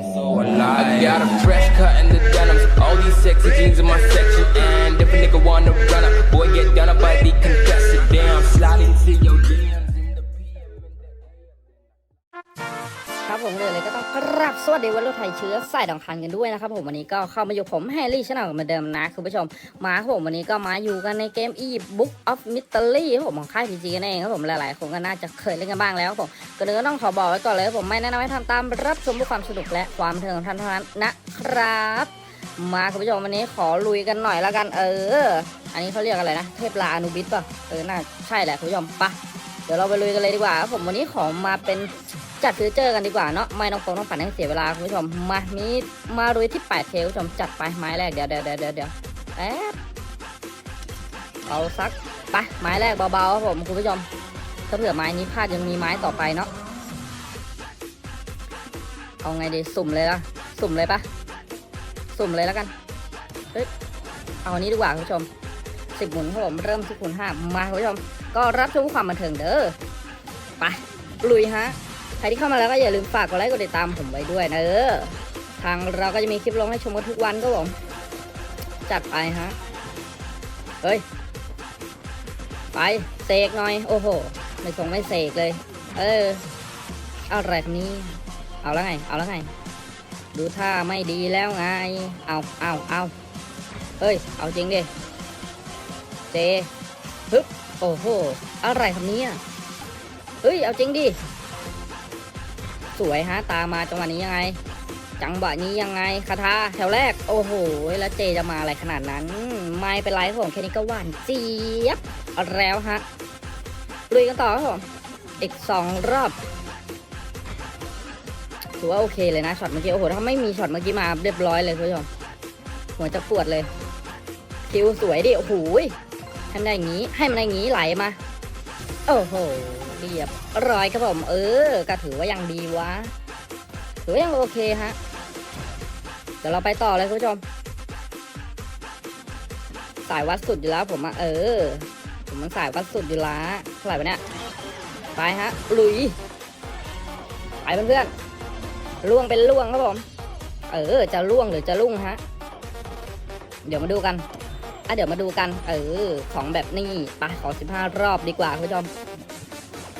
so alive. I got a fresh cut in the denims. All these sexy jeans in my section. And if a nigga wanna run up, boy, get done up by the เลยก็ต้องกราบสวัสดีวันรุ่ไทยเชื้อสายดังพันกันด้วยนะครับผมวันนี้ก็เข้ามาอยู่ผมแฮร์รี่ชาแนลเหมือนเดิมนะคุณผู้ชมมาครับผมวันนี้ก็มาอยู่กันในเกม e Book of Mystery ครับผมของค่าย PG กันเองครับผมหลายๆคนก็น่าจะเคยเล่นกันบ้างแล้วครับผมก็เลยก็ต้องขอบอกไว้ก่อนเลยครับผมไม่แนะนำให้ทำตามรับชมเพื่อความสนุกและความเทิงท่านเท่านั้นนะครับมาคุณผู้ชมวันนี้ขอลุยกันหน่อยละกัน เออ อันนี้เขาเรียกอะไรนะเทพลาอนุบิสป่ะเออน่าใช่แหละคุณผู้ชมปะเดี๋ยวเราไปลุยกันเลยดีกว่าครับผมวันนี้ขอมาเป็น จัดฟิวเจอร์กันดีกว่าเนาะไม่ต้องโกงต้องฝันให้เสียเวลาคุณผู้ชมมานี้มาลุยที่8เคคุณผู้ชมจัดไปไม้แรกเดี๋ยวเดี๋ยวเดี๋ยวเดี๋ยวเดี๋ยวแป๊บเอาสักไปไม้แรกเบาๆครับผมคุณผู้ชมถ้าเผื่อไม้นี้พลาดยังมีไม้ต่อไปเนาะเอาไงดีสุ่มเลยละสุ่มเลยปะสุ่มเลยแล้วกันเฮ้ยเอาอันนี้ดีกว่าคุณผู้ชมสิบหมุนครับผมเริ่มที่คูณห้ามาคุณผู้ชม ก็รับชมความบันเทิงเด้อไปลุยฮะ ครที่เข้ามาแล้วก็อย่าลืมฝากกดไลค์กดติดตามผมไว้ด้วยนะเออทางเราก็จะมีคลิปลงให้ชมกันทุกวันก็ผมจัดไปฮะเฮ้ยไปเสกหน่อยโอ้โหไม่ส่งไม่เสกเลย เอออะไรครับนี้ เอาแล้วไง เอาแล้วไง ดูท่าไม่ดีแล้วไง เอาเอาเอาเฮ้ย เอาจริงดิ เจฮึบโอ้โห อะไรครับเนี้เฮ้ย เอาจริงดิ สวยฮะตามมาจังหวะนี้ยังไง จังหวะนี้ยังไงคาถาแถวแรก โอ้โห แล้วเจจะมาอะไรขนาดนั้น ไม่เป็นไรครับผมแค่นี้ก็หวานเจี๊ยบแล้วฮะลุยกันต่อครับผมอีกสองรอบถือว่าโอเคเลยนะช็อตเมื่อกี้โอ้โหถ้าไม่มีช็อตเมื่อกี้มาเรียบร้อยเลยคุณผู้ชมหัวจะปวดเลย คิวสวยดิโอ้โหทำได้อย่างนี้ให้มันได้อย่างนี้ไหลมา โอ้โหเรียบร้อยครับผม เออ ก็ถือว่ายังดีวะ ถือว่ายังโอเคฮะ เดี๋ยวเราไปต่อเลยคุณผู้ชม สายวัดสุดอยู่แล้วผมอะเออ ผมมันสายวัดสุดอยู่และเท่าไหร่ปะเนี่ย ไปฮะ ลุย ไปเพื่อนๆล่วงเป็นล่วงครับผม เออ จะล่วงหรือจะลุ่งฮะ เดี๋ยวมาดูกัน อะเดี๋ยวมาดูกัน เออ ของแบบนี้ไปขอสิบห้ารอบดีกว่าคุณผู้ชม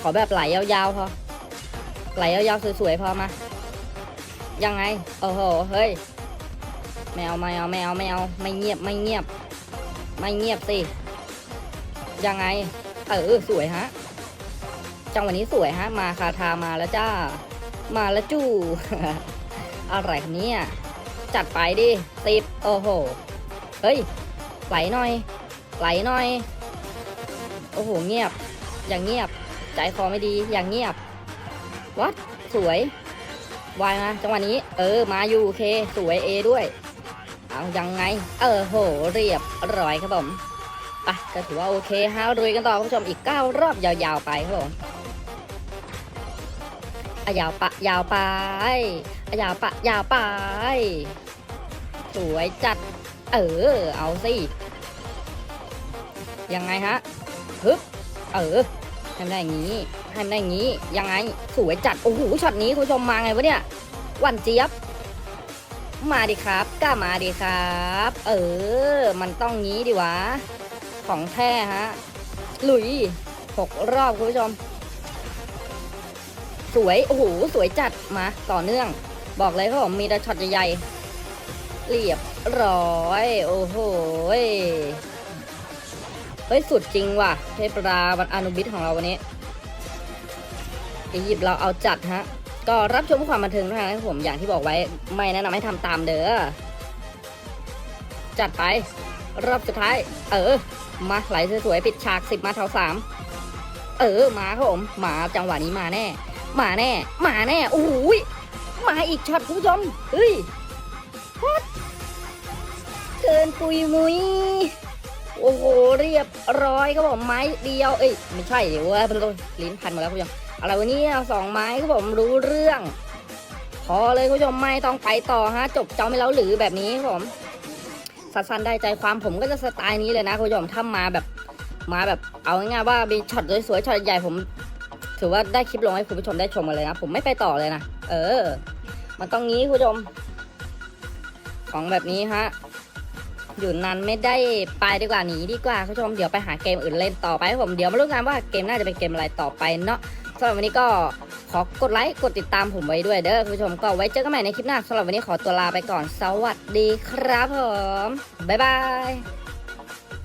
ขอแบบไหลยาวๆพอ ไหลยาวๆสวยๆพอมา ยังไง โอ้โห เฮ้ยแมวแมวแมวแมวไม่เงียบไม่เงียบ ไม่เงียบสิ ยังไง เออ สวยฮะ จังหวะนี้สวยฮะ มาคาทามาแล้วจ้า มาแล้วจู่ อะไรเนี่ย จัดไปดิสิบโอ้โห เฮ้ย ไหลหน่อย ไหลหน่อย โอ้โห เงียบ อย่างเงียบ ใจคอไม่ดี อย่างเงียบ วัด สวย วายมา จังหวะนี้ เออ มาอยู่โอเค สวยเอด้วย เอายังไง เออโห เรียบร้อยครับผมอะก็ถือว่าโอเคฮะรุยกันต่อคุณผู้ชมอีก 9 รอบยาวๆไปครับผมอะยาวปะยาวไปอะยาวปะยาวไป สวยจัด เออ เอาสิ ยังไงฮะฮึบเออให้มันได้อย่างนี้ให้มันได้อย่างนี้ ยังไง สวยจัด โอ้โห ช็อตนี้คุณผู้ชมมาไงวะเนี่ย วันเจี๊ยบ มาดิครับกล้ามาดิครับ เออ มันต้องงี้ดิวะ ของแท้ฮะ ลุยหกรอบคุณผู้ชม สวย โอ้โห สวยจัด มา ต่อเนื่อง บอกเลยครับผม มีแต่ช็อตใหญ่ๆ เรียบร้อย โอ้โห เฮ้ย สุดจริงว่ะ เทพราวันอนุบิทของเราวันนี้อียิปต์เราเอาจัดฮะ ก็รับชมความบันเทิงนะครับผมอย่างที่บอกไว้ไม่แนะนำให้ทำตามเด้อ จัดไป รอบสุดท้าย เออ มาไหลสวยๆปิดฉากสิบมาเท่าสามเออมาครับผมมาจังหวะนี้มาแน่ มาแน่ มาแน่โอ้โหยมาอีกช็อตคุณผู้ชมเฮ้ย เกินปุยมุยโอ้โหเรียบร้อยครับผมไม้เดียวเอ้ยไม่ใช่เดี๋ยวว่าลิ้นพันหมดแล้วคุณผู้ชมอะไรวันนี้สองไม้ครับผมรู้เรื่อง พอเลยคุณผู้ชมไม่ต้องไปต่อฮะ จบเจ้าไม่แล้วหรือแบบนี้ครับผมสั้นๆได้ใจความผมก็จะสไตล์นี้เลยนะคุณผู้ชมถ้ามาแบบมาแบบเอาง่ายๆว่ามีช็อตสวยๆช็อตใหญ่ผม ถือว่าได้คลิปลงให้คุณผู้ชมได้ชมกันเลยนะ ผมไม่ไปต่อเลยนะเออ มันต้องงี้คุณผู้ชม ของแบบนี้ฮะ อยู่นานไม่ได้ไปดีกว่าหนีดีกว่าคุณผู้ชมเดี๋ยวไปหาเกมอื่นเล่นต่อไปผมเดี๋ยวมาลุ้นกันว่าเกมน่าจะเป็นเกมอะไรต่อไปเนาะสำหรับวันนี้ก็ขอกดไลค์กดติดตามผมไว้ด้วยเด้อคุณผู้ชมก็ไว้เจอกันใหม่ในคลิปหน้าสำหรับวันนี้ขอตัวลาไปก่อนสวัสดีครับผมบ๊ายบาย